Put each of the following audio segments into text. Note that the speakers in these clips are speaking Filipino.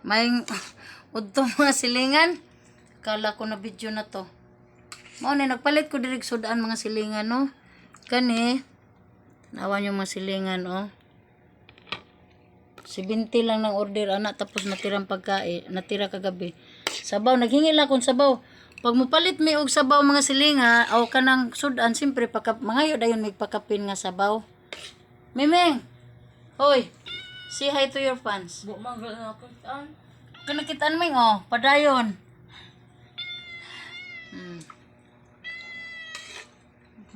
May udto mga silingan. Kala ko na video na to. Mao ni nagpalit ko dirig sudan mga silingan no. Kani nawa yung mga silingan oh. 70 lang ng order anak tapos natirang pagkain, natira kagabi. Sabaw naghingi lang akong sabaw. Pag mupalit mi og sabaw mga silinga aw kanang sudan simpre pagka mangayo dayon may pakapin nga sabaw. Mimeng. Hoy. Say hi to your fans. Bu gano'n ako saan? Kanakitaan mo oh, padayon. Hmm.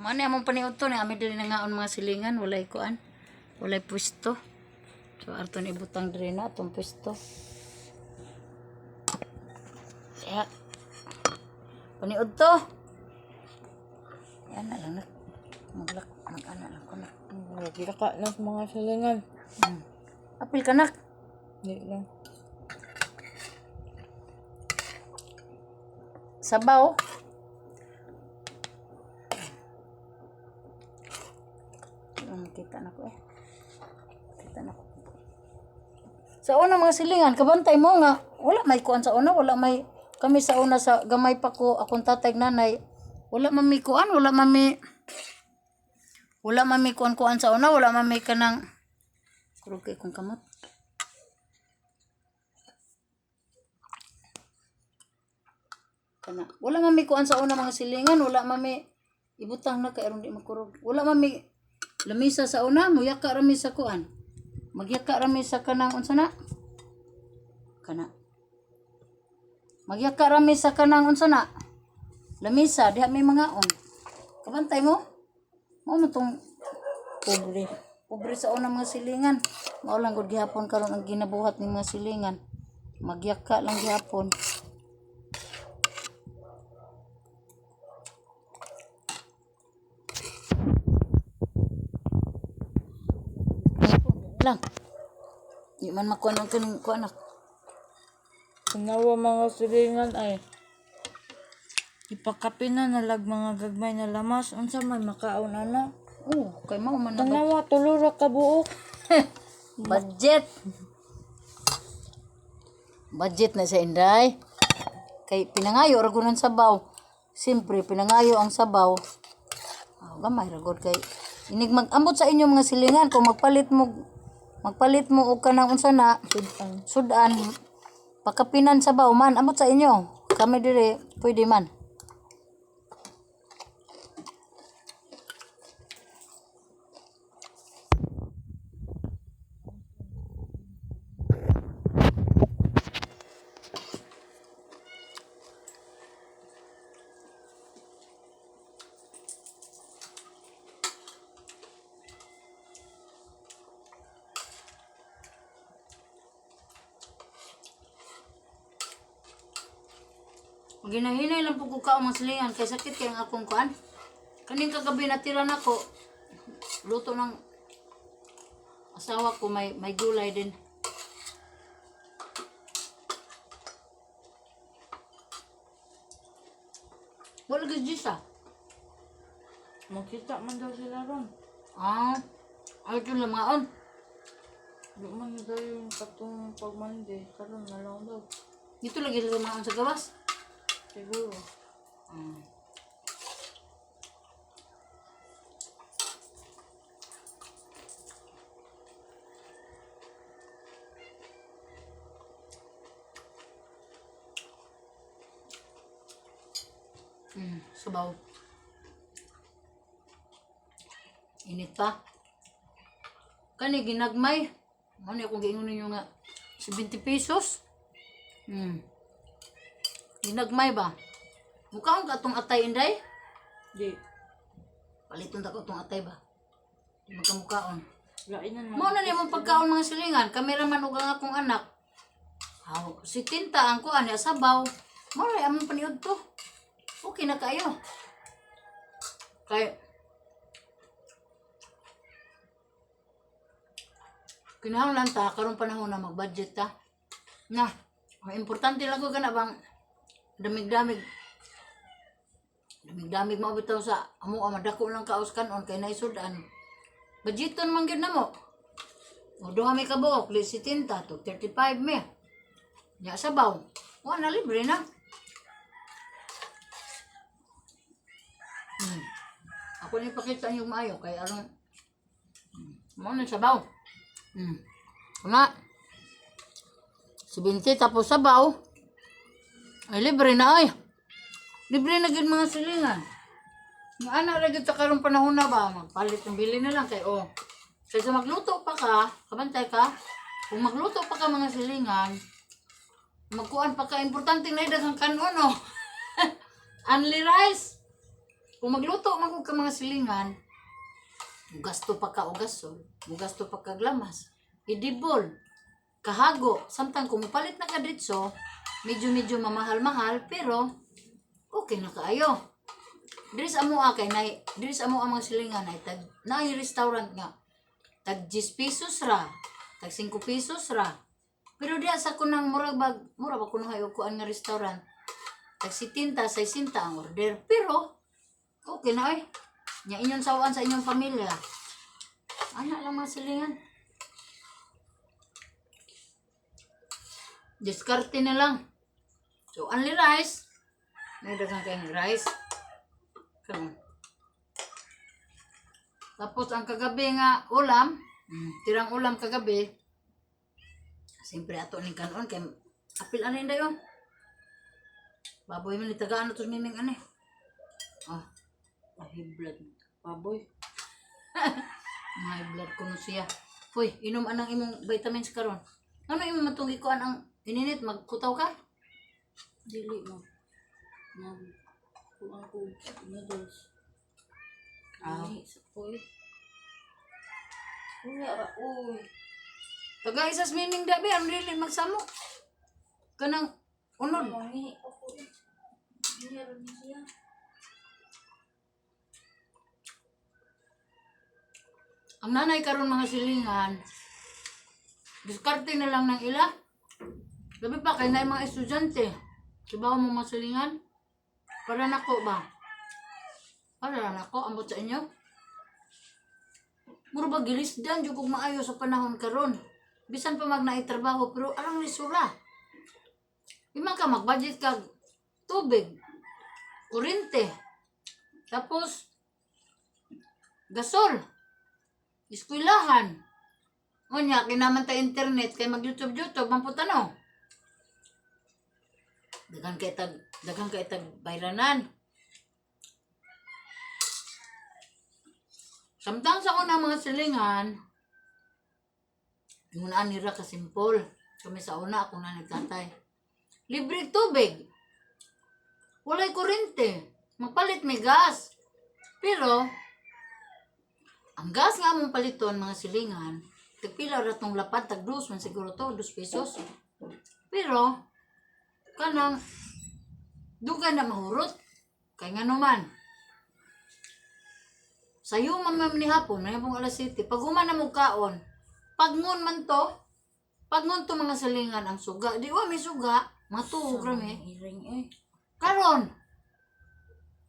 Mani among paniud to ni ami diri na ngaon mga silingan walay kuan. Walay pwesto. So arto ni butang diri na atong pwesto. Ya. Paniud to. Yan na lang na. Maglak, mag-ana lang ko na. Kita ka ng mga silingan. Hmm. Apil ka nak. Hindi lang. Sabaw. Ano kita na ko eh. Kita na ko. Sa una mga silingan, kabantay mo nga, wala may kuan sa una, wala may, kami sa una sa gamay pa ko, akong tatay nanay, wala man may kuan, wala man may, wala man may kuan kuan sa una, wala man may kanang, kurog kay kong kamot. kana wala man may kuan sa una mga silingan wala man may ibutang na kay di makurog. Wala man may lamisa sa una muyaka rami sa kuan. Magyaka rami sa kanang unsa na? Kana. Magyaka rami sa kanang unsa na? Lamisa diha may mga on kabantay mo? Mo mo tong pobre pobre sa una mga silingan mao lang gud gihapon karon ang ginabuhat ni mga silingan magyaka lang gihapon lang. Di man makuha ng kaning kuha na. Kanawa mga silingan ay ipakapin na nalag mga gagmay na lamas. Unsa may makaon ana? Oo, kay mao man na Tanawa tulura ka buok. budget. Budget na sa Inday. Kay pinangayo ra gunan sabaw. Siyempre pinangayo ang sabaw. Oh, gamay ra gud kay inig mag-ambot sa inyo mga silingan kung magpalit mo magpalit mo og kanang unsa na Sudan. sudan pakapinan sabaw man ambot sa inyo kami dire pwede man Ginahinay lang po ko ka ang silingan kay sakit kay ang akong kuan. Kaning kagabi natira na ko. Luto ng asawa ko may may gulay din. Wala gid ah. Makita man daw sila ron. Ah, ay ito lang mga on. Di man daw yung katong pagmandi. Karon na lang daw. Dito lagi sa mga on sa gawas. Siguro. Ah. Hmm, sabaw. Init pa. Kani ginagmay. Ano akong giingon ninyo nga 70 pesos. Hmm. Ginagmay ba? Mukha ka itong atay inday? Di. Paliton ta ko itong atay ba? Di na. Mao na niya mong pagkaon mga silingan. Kameraman ug ang akong anak. Aw, si Tinta ang kuan niya sabaw. Mao na among paniud to. Okay na kayo. Kay Kinahanglan ta karon panahon na mag-budget ta. Na, importante lang ko kana bang damig-damig damig-damig mo bitaw sa amo ang madako lang kaos kanon kay naisudan. Budgeton man gyud namo. O duha may kabuok, li si tinta to 35 me. Nya sabaw. Wa na libre na. Hmm. Ako ni pakita yung maayo kay aron mo na sabaw. Hmm. Kuna. Subinti tapos sabaw. Ay libre na ay. Libre na gid mga silingan. Nga anak ra gid sa karong panahon na ba magpalit ng bili na lang kay oh. Kaysa magluto pa ka, kabantay ka. Kung magluto pa ka mga silingan, magkuan pa ka importante na daghang kanon oh. Only rice. Kung magluto man ka mga silingan, gasto pa ka o gasol, gasto pa ka glamas, idibol, kahago, samtang kung palit na ka ditso, medyo-medyo mamahal-mahal, pero okay na kaayo. Diris amo akay na diris amo ang mga silingan ay tag na restaurant nga. Tag 10 pesos ra, tag 5 pesos ra. Pero diya sa kunang murag bag, mura ba kuno hayo kuan nga restaurant. Tag 70, 60 ang order. Pero okay na ay. Nya inyon sawaan sa inyong pamilya. Anak lang mga silingan. Diskarte na lang. So, only rice. May dagang kayong rice. Karon. Tapos ang kagabi nga ulam, mm, tirang ulam kagabi. Siyempre ato ni kanon kay apil ano yun dayon. Baboy man itagaan to nining ani. Ah, High blood. Baboy. may blood kuno siya. Hoy, inom anang imong vitamins karon. Ano imong matong ikuan ang ininit magkutaw ka? Dili mo. Mag... Kulang ko. Noodles. Ah. Ay, sa koy. Uy. Taga isas mining dabi ang dili magsamo. Kanang unod. Mami, ako. Meron niya. Ang nanay karon mga silingan, diskarte na lang ng ila. Sabi pa, kay na mga estudyante. Kibaw mo mga silingan? Para nako ba? Para nako, ambot sa inyo? Muro ba gilisdan, yung kung maayo sa panahon karon. Bisan pa mag trabaho pero alang lisura. Ima ka mag-budget ka tubig, kurente, tapos gasol, Eskwelahan. O niya, kinaman ta internet, kay mag-YouTube-YouTube, mamputano. Dagan kay tag, dagan kay tag bayranan. Samtang sa una mga silingan, muna nira ka simple. Kami sa una, ako na nagtatay. Libre tubig. Walay kurente. Magpalit may gas. Pero, ang gas nga mong paliton, mga silingan, tagpila ra tong lapad, tag man siguro to, dos pesos. Pero, kanang, duga na mahurot. Kay nga naman, sayo mamam ni hapon, may pong alas 7, pag human na mo kaon, pag ngun man to, pag ngun to mga silingan ang suga, di wa may suga, matuog rami. Iring eh. Karon,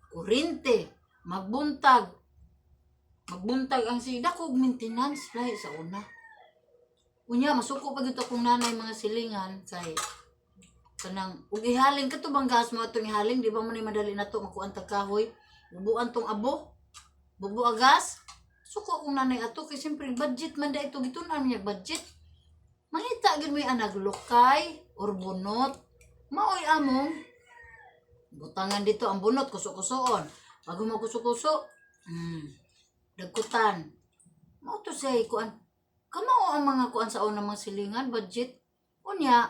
kurinte, magbuntag, magbuntag ang sida kog maintenance lahi sa una. Unya masuko pa gito kung nanay mga silingan kay kanang ug ihaling ka to bang gas mo atong ihaling di ba mo ni madali na to makuan tag kahoy? Bubuan tong abo. Bubu agas suko kung nanay ato kay siyempre budget man da ito gitunan niya budget. Mangita gid mo yung anak lokay or bunot. Maoy among butangan dito ang bunot kuso-kusoon. Bago mo kuso-kuso hmm dagkutan. Mao to say kuan kamao ang mga kuan sa una mga silingan budget. Unya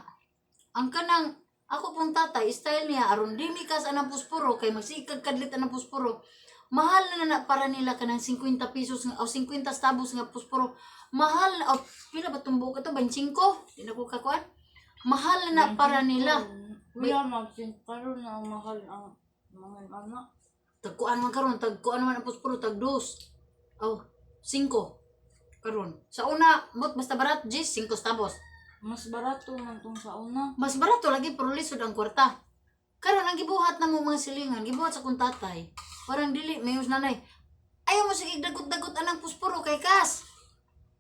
ang kanang ako pong tatay style niya aron dili kas anang puspuro kay magsikag kadlit anang puspuro. Mahal na na para nila kanang 50 pesos nga o 50 stabos nga puspuro. Mahal na oh, pila ba tumbo ka to? 25 di na ko kakuan. Mahal na na para nila. Wala magsin. Karoon na ang mahal ang mga anak. tagkuan man karon tagkuan man ang puspuro tag dos. Oh 5 karon. Sa una mot basta barat 10 5 stabos Mas barato man tong sa una. mas barato lagi pero lisod ang kwarta. Karon ang gibuhat na mo mga silingan, gibuhat sa kung tatay. Parang dili, mayos nanay. Ayaw mo sige dagot-dagot anang puspuro kay kas.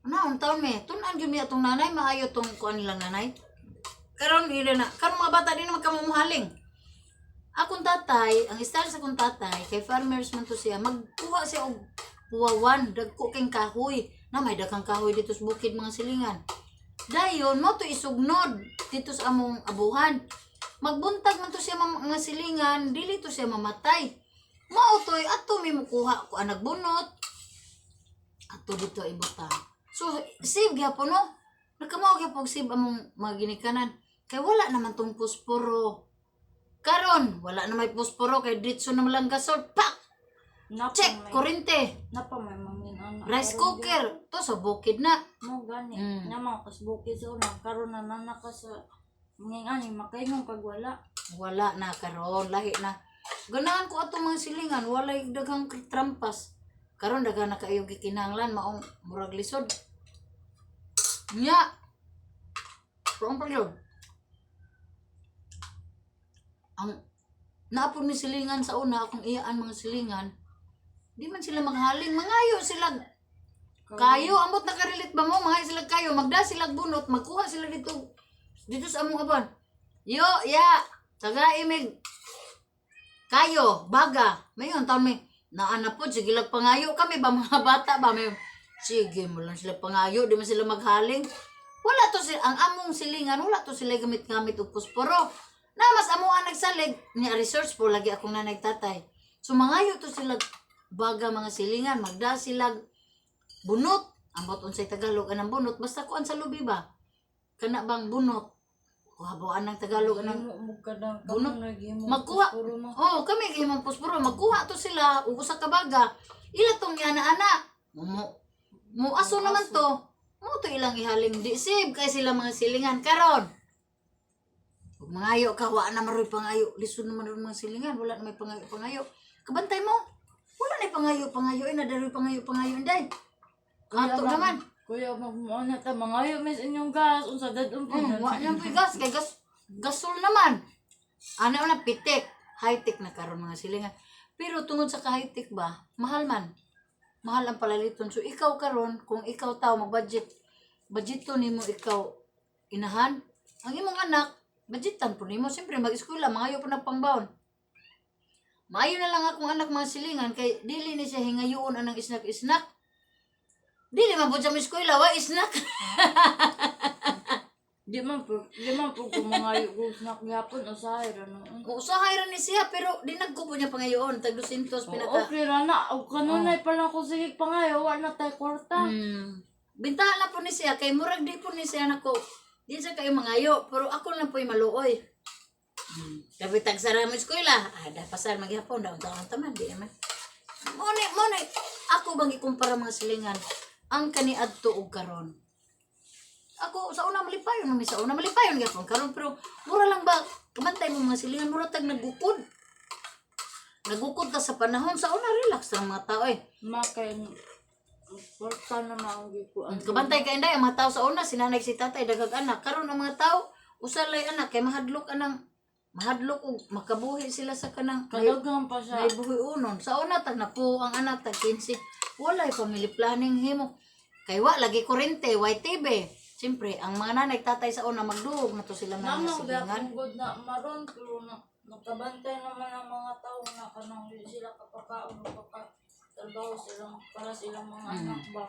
Ano, ang taon me, tunan yun mi atong nanay, maayo tong kuan nilang nanay. karon ila na karon mga bata din naman kamumuhaling akong tatay ang style sa akong tatay kay farmers man to siya magkuha siya og puwawan dagko king kahoy na may daghang kahoy dito sa bukid mga silingan dayon mo to isugnod dito sa among abuhan. Magbuntag man to siya mga mga silingan dili to siya mamatay. Mao toy ato mi mukuha ko ang nagbunot. Ato dito ibutang so save gyapon no? Nagkamaw gyapon save among mga ginikanan. Kay wala naman tong posporo. Karon wala na may posporo kay ditso na lang gasol. Pak! Napa check may, kurente napa may anak. Rice cooker to sa bukid na Mo gani. Mm. Naman kasbuki sa una. Karon na nana ka sa mangin ani makaingon pag wala. wala na karon lahi na ganahan ko ato mga silingan walay daghang trampas karon daghan na kayo gikinahanglan maong murag lisod nya Prong palyod. Ang naapon ni silingan sa una akong iyaan mga silingan di man sila maghaling mangayo sila kayo amot nakarilit ba mo? Mga sila kayo. Magda sila bunot. Magkuha sila dito. Dito sa among abon yo ya. Taga imig. Kayo baga. Mayon taon may naana po sige lang pangayo kami ba mga bata ba may sige mo lang sila pangayo. Di man sila maghaling. Wala to sila ang among silingan wala to sila gamit gamit og posporo na mas amuan nagsalig. Ni research po. Lagi akong nanay tatay so mangayo to sila baga mga silingan. Magda sila bunot ambot unsay tagalog anang bunot basta kuan sa lubi ba kana bang bunot kuhabuan ng tagalog anang Bunot. Magkuha. Oo, kami kay mong posporo, magkuha to sila, ug usa ka baga. Ila tong ana-ana. Mo mo aso naman to. Mo to ilang ihaling di save kay sila mga silingan karon. Ug mangayo ka wa na maroy pangayo, lisod naman ron mga silingan, wala na may pangayo pangayo. Kabantay mo. Wala na pangayo pangayo, eh nadaroy pangayo pangayo inday. Ato Kuya, naman. Kuya magmuana ta mangayo mes inyong gas unsa dadun po. Mm, wa na may gas kay gas gasol naman. Ano na pitik, high tech na karon mga silingan. Pero tungod sa ka high tech ba, mahal man. Mahal ang palaliton. So ikaw karon kung ikaw tao mag-budget, budgeto nimo ikaw inahan. Ang imong anak, budgetan po nimo siyempre mag-eskwela, mangayo pa nagpangbaon. Maayo na lang akong anak mga silingan kay dili ni siya hingayoon anang isnak-isnak. Dili man po siya mo eskwela, wa isnak. Di man po, di man po kung mangayo ko snack gapon usahay ra no. Usahay ra ni siya pero dinagko po niya pangayoon tag 200 pinaka. Okay ra na, og kanunay pa lang ko sige pangayo wa na tay kwarta. Mm. Bintahan na po ni siya kay murag di po ni siya nako. Di siya kayo mangayo pero ako lang po yung maluoy. Mm. Dapat tag sara mo eskwela. Ah, da pasar maghapon daw taon taman di naman. Mone mone ako bang ikumpara mga silingan ang kani adto og karon. Ako sa una malipayon nami sa una malipayon gyapon karon pero mura lang ba kumantay mo mga silingan mura tag nagukod. Nagukod ta sa panahon sa una relax lang mga tao eh. Makay kwarta na giku. Ang kabantay ka inday ang mga tao sa una sinanay si tatay dagag anak karon ang mga tao usalay anak kay mahadlok anang mahadlok og makabuhi sila sa kanang may, Kadagang pa siya. may buhi unon sa una tag na po ang anak tag 15 walay family planning himo kay wa lagi kurente way TV Siyempre, ang mga nanay tatay sa una magduog na to sila mga Namang silingan. good na maron pero na nakabantay naman ang mga tao na kanang di sila kapakaon kapaka trabaho sila para silang mga Mm. anak ba.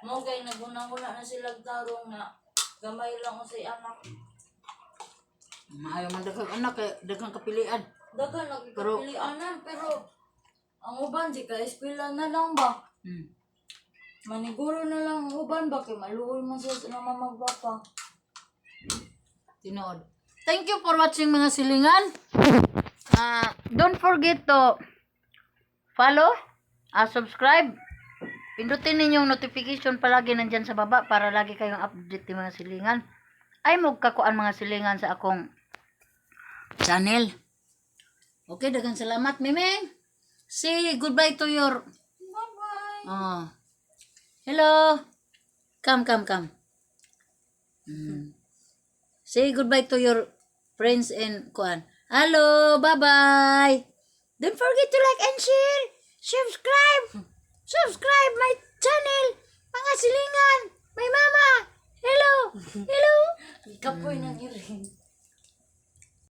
Mo kay naguna-una na sila tarong na gamay lang si anak. Maayo man daghang anak kay daghang kapilian. Dagan Pero- nagkapilianan pero ang uban di ka eskwela na lang ba. Hmm. Maniguro na lang ang uban ba kay maluoy man sila sa mga magbapa. Tinood. Thank you for watching mga silingan. Ah, don't forget to follow, ah, subscribe. Pindutin ninyong notification palagi nandyan sa baba para lagi kayong update ng mga silingan. Ay magkakuan mga silingan sa akong channel. Okay, dagang salamat, Mimeng. Say goodbye to your... Oh. Hello. Come, come, come. Mm. Say goodbye to your friends and kuan. Hello, bye-bye. Don't forget to like and share. Subscribe. Subscribe my channel. Mga silingan. My mama. Hello. Hello. Kapoy ng iring.